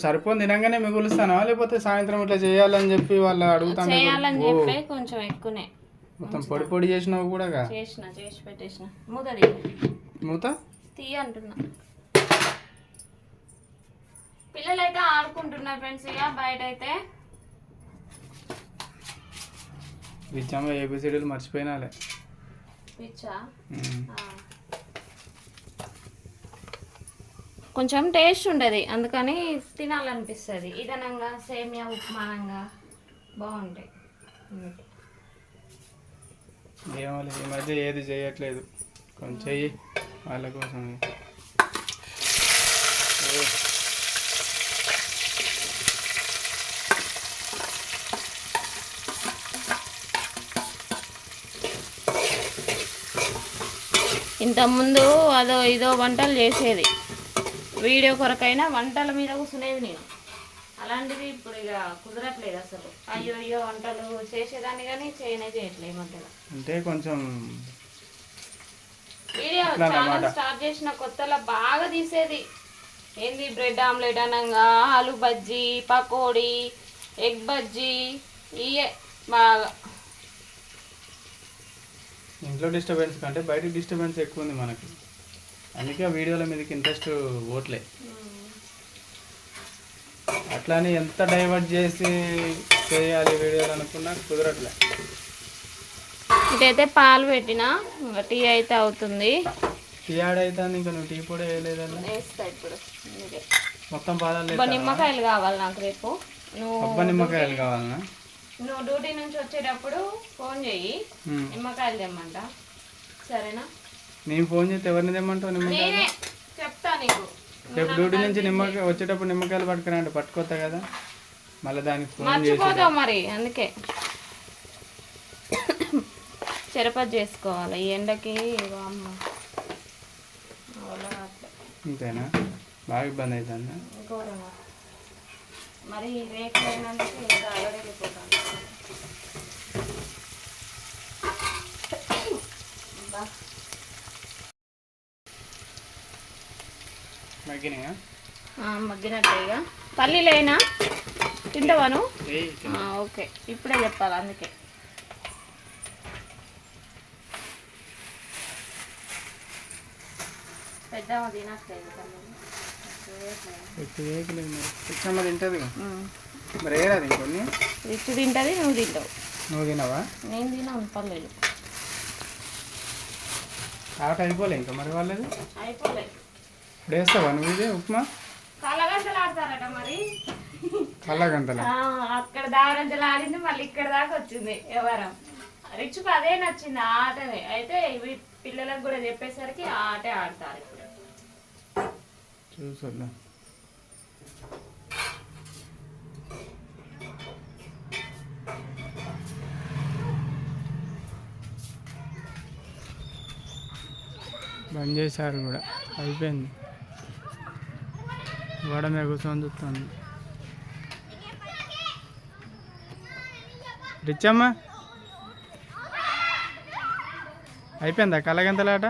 సరిపోని తినంగానే మిగులుస్తానా? లేకపోతే సాయంత్రం ఇట్లా చేయాలని చెప్పి వాళ్ళు అడుగుతాను చేయాలని చెప్పి కొంచెం ఎక్కువనే. మొత్తం పొడి పొడి చేసినావు కూడా చేసిన చేసి పెట్టేసిన. మూదది మూత? తీ అంటున్నా. పిల్లలు అయితే ఆడుకుంటున్నారు ఫ్రెండ్స్ ఇక బయట అయితే విద్యామ ఏబిసిడీలు మర్చిపోయినాలే. పిచ్చా ఉమ్. ఆ. కొంచెం టేస్ట్ ఉండదు అందుకని తినాలనిపిస్తుంది. ఇదనంగా సేమియా ఉప్మానంగా బాగుంటాయి. ఏమో ఈ మధ్య ఏది చేయట్లేదు. కొంచెం చెయ్యి వాళ్ళ కోసం. ఇంతకుముందు అదో ఇదో వంటలు చేసేది. వీడియో కొరకైనా వంటల మీద కూర్చునేది నేను. అలాంటిది ఇప్పుడు ఇక కుదరట్లేదు అసలు. అయ్యో అయ్యో వంటలు చేసేదాన్ని కానీ చేయనే చేయట్లేదు మధ్యలో. అంటే కొంచెం వీడియో ఛానల్. స్టార్ట్ చేసిన కొత్తలో బాగా తీసేది. ఏంది బ్రెడ్ ఆమ్లెట్ అనంగా ఆలు బజ్జీ పకోడీ ఎగ్ బజ్జీ ఇయే బాగా. ఇంట్లో డిస్టర్బెన్స్ కంటే బయట డిస్టర్బెన్స్ ఎక్కువ ఉంది మనకి. అందుకే వీడియోల మీదకి ఇంట్రెస్ట్ ఓట్లే అట్లానే ఎంత డైవర్ట్ చేసి చేయాలి వీడియోలు అనుకున్నా కుదరట్లే. ఇటైతే పాలు పెట్టిన టీ అయితే అవుతుంది. టీ యాడ్ అయితే ఇంకా నువ్వు టీ వేస్తా ఇప్పుడు అందుకే. మొత్తం పాదాలు అబ్బా నిమ్మకాయలు కావాలి నాకు రేపు. నువ్వు నిమ్మకాయలు కావాలనా? నువ్వు డ్యూటీ నుంచి వచ్చేటప్పుడు ఫోన్ చెయ్యి. నిమ్మకాయలు తెమ్మంట. సరేనా? నేను ఫోన్ చేస్తే ఎవరిని తెమ్మంటావు నిమ్మకాయలు? నేనే చెప్తా నీకు. రేపు డ్యూటీ నుంచి నిమ్మకాయ వచ్చేటప్పుడు నిమ్మకాయలు పట్టుకురా అంటే పట్టుకోతా కదా? మళ్ళీ దానికి ఫోన్ చేసి మరి అందుకే. చెరపతి చేసుకోవాలి ఈ ఎండకి. అంతేనా బాగా ఇబ్బంది అవుతుందా మరి రేట్లు అయినందుకు మగ్గినాయా? ఆ, మగ్గినట్టే ఇక పల్లీలేనా తింటావాను ఓకే. ఇప్పుడే చెప్పాలి అందుకే. తినట్లేదు పిచ్చమ్మ తింటుంది. మరి రిచ్ తింటుంది నువ్వు తింటావు. నువ్వు తినవా? నేను తినాను పల్లీలు ఆట అయిపోలే ఇంకా మరి వాళ్ళది? అయిపోలే. ఇప్పుడు వేస్తావా నువ్వు ఇది ఉప్మా? కళ్ళగంటలు ఆడతారట మరి. కళ్ళగంతల ఆ, అక్కడ దారంజలు ఆడింది మళ్ళీ ఇక్కడ దాకా వచ్చింది ఎవరం రిచ్కు అదే నచ్చింది ఆ ఆటనే. అయితే ఇవి పిల్లలకు కూడా చెప్పేసరికి ఆ ఆటే ఆడతారు ఇప్పుడు. చూసొద్దాం. బంద్ చేశారు కూడా. అయిపోయింది. గోడ మీద కూర్చొని చూస్తాను రిచ్చమ్మ అయిపోయిందా కలగంతలాట?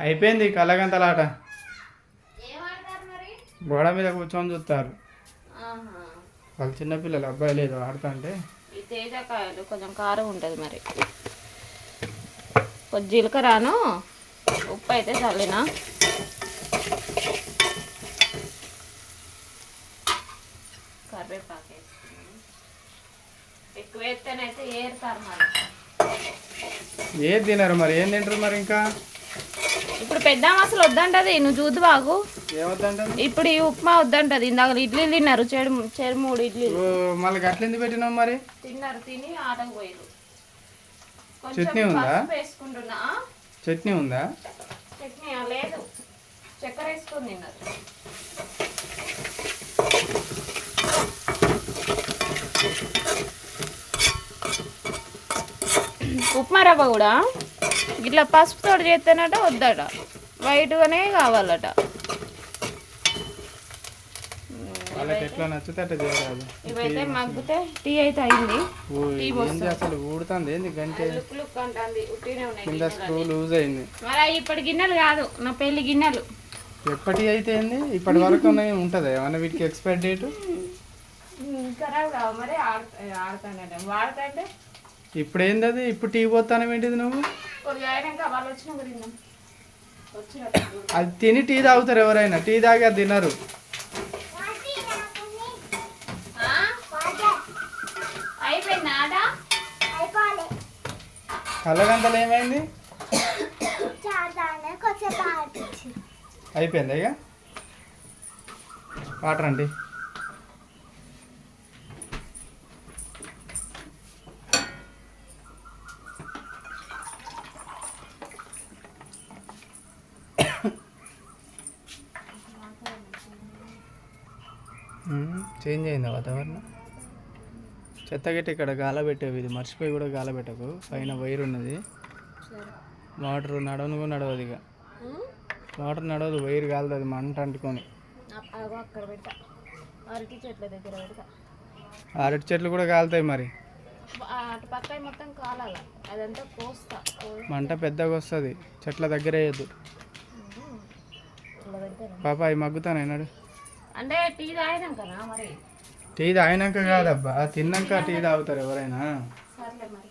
అయిపోయింది కలగంతలాట. గోడ మీద కూర్చొని చూస్తారు. వాళ్ళు చిన్నపిల్లలు అబ్బాయి లేదు ఆడుతా అంటే ఈ తేజకాయలు కొంచెం కారం ఉంటుంది మరి. కొద్ది జీలకర్రను ఉప్పు అయితే చల్లిన. కరివేపాకు వేసుకున్నాను. ఎక్కువ వేస్తేనైతే ఏరుతారు మరి. ఏది తినరు మరి? ఏం తింటారు మరి ఇంకా? ఇప్పుడు పెద్ద అసలు వద్దంటది. నువ్వు చూద్దు బాగు ఇప్పుడు ఈ ఉప్మా వద్దంటది. ఇందాక ఇడ్లీలు తిన్నారు. చెడు చెడు మూడు ఇడ్లీలు. మళ్ళీ గట్లెందుకు పెట్టినావు మరి? తిన్నారు తిని ఆటకు పోయారు చట్నీ ఉందా? వేసుకుంటున్నా. చట్నీ ఉందా? చట్నీ లేదు. చక్కెర వేసుకొని తిన్నారు. ఉప్మా రవ్వ కూడా? ఇట్లా పసుపుతో చేస్తేనట వద్దట. వైట్గానే కావాలట. ఇవైతే మగ్గితే టీ అయితే అయింది. అసలు ఊడుతుంది? ఏంది గంటే? కింద స్క్రూ లూజ్ అయింది. మరి ఇప్పటి గిన్నెలు కాదు నా పెళ్ళి గిన్నెలు. ఎప్పటి అయితే ఏంది? ఇప్పటి వరకు ఉన్నాయి ఉంటుంది? ఏమన్నా వీటికి ఎక్స్పైర్ డేట్ ఖరాబ్ కావు. మరి ఆడుతా ఆడుతానంటే. వాడుతుంటే ఇప్పుడు ఏంది అది ఇప్పుడు టీ పోతానం ఏంటిది నువ్వు? అది తిని టీ తాగుతారు ఎవరైనా. టీ తాగి అది తినరు. కళ్ళగంతలు ఏమైంది? అయిపోయింది ఇక? వాటర్ అండి చేంజ్ అయిందా వాతావరణం. చెత్త గిట్ట ఇక్కడ గాల పెట్టేవి ఇది. మర్చిపోయి కూడా గాల పెట్టకు. పైన వైర్ ఉన్నది. వాటర్ నడవను నడవదు ఇక. వాటర్ నడవదు. వైర్ కాలుతుంది మంట అంటుకొని. అరటి చెట్ల కూడా కాలుతాయి మరి. మంట పెద్దగా వస్తుంది. చెట్ల దగ్గర వేయద్దు. పాప అవి మగ్గుతాను అన్నాడు అంటే టీ తాగినాకనా మరి. టీ తాగినాక కాదబ్బా తిన్నాక టీ తాగుతారు ఎవరైనా. సర్లే మరి.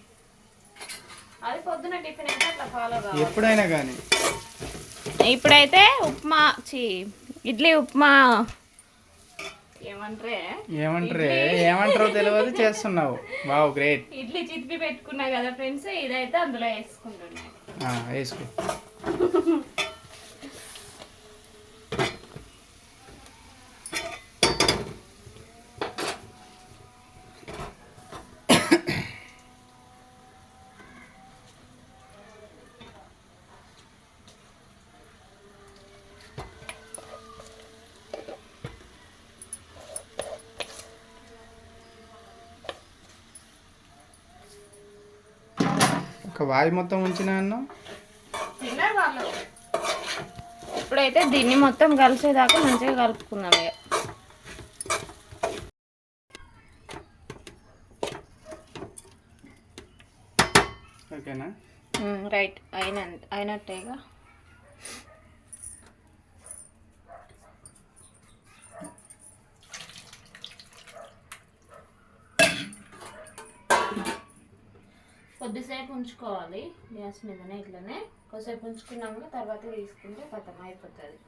అది పొద్దున టిఫిన్ అయితే అట్లా ఫాలో కావాలి. ఎప్పుడైనా కానీ ఇప్పుడైతే ఉప్మా చి ఇడ్లీ ఉప్మా. ఏమంటారే? ఏమంటారే? ఏమంటారో తెలియదు చేస్తున్నావు. Wow great. ఇడ్లీ చితిపి పెట్టుకున్నా కదా ఫ్రెండ్స్ ఇదైతే అందులో వేసుకుంటున్నా. వేసుకో. ఒక వాయి మొత్తం ఉంచిన అన్నం? ఇప్పుడైతే దీన్ని మొత్తం కలిసేదాకా మంచిగా కలుపుకుందాం ఇక. ఓకేనా? రైట్. అయిన అయినట్టేగా? కొద్దిసేపు ఉంచుకోవాలి. గ్యాస్ మీదనే ఇట్లనే. కొద్దిసేపు ఉంచుకున్నాక తర్వాత తీసుకుంటే కథం అయిపోతుంది.